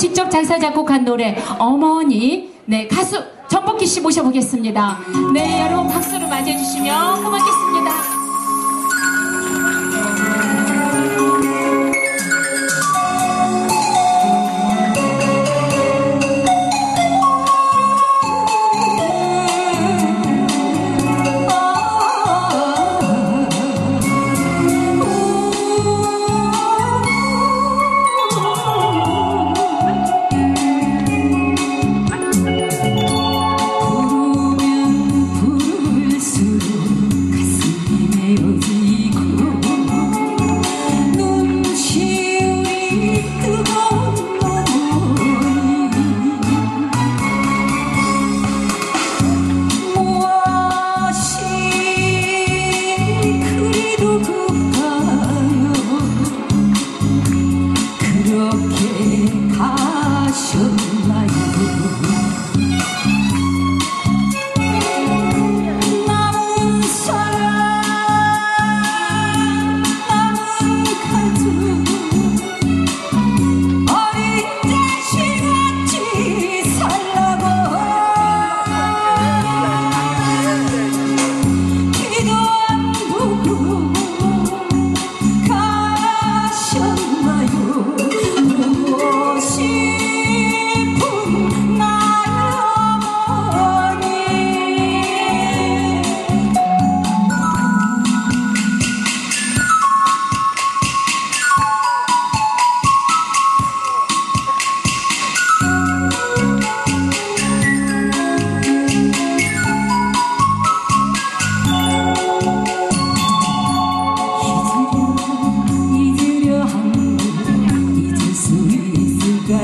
직접 작사 작곡한 노래 어머니 네 가수 전복기 씨 모셔보겠습니다. 네 여러분 박수로 맞이해 주시면 고맙겠습니다.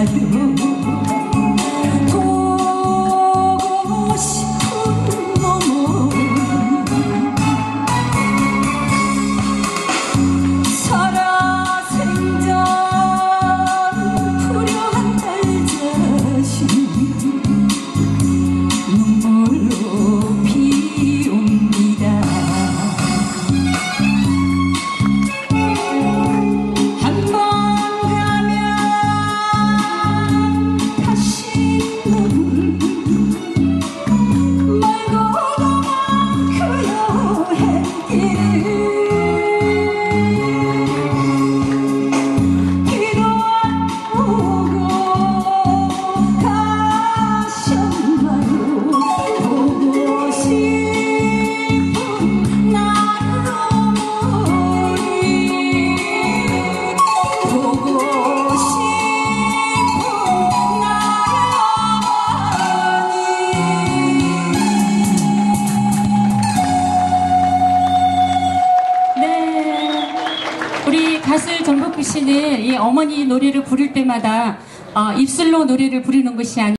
that 가수 전복기 씨는 이 어머니 노래를 부를 때마다 어, 입술로 노래를 부르는 것이 아니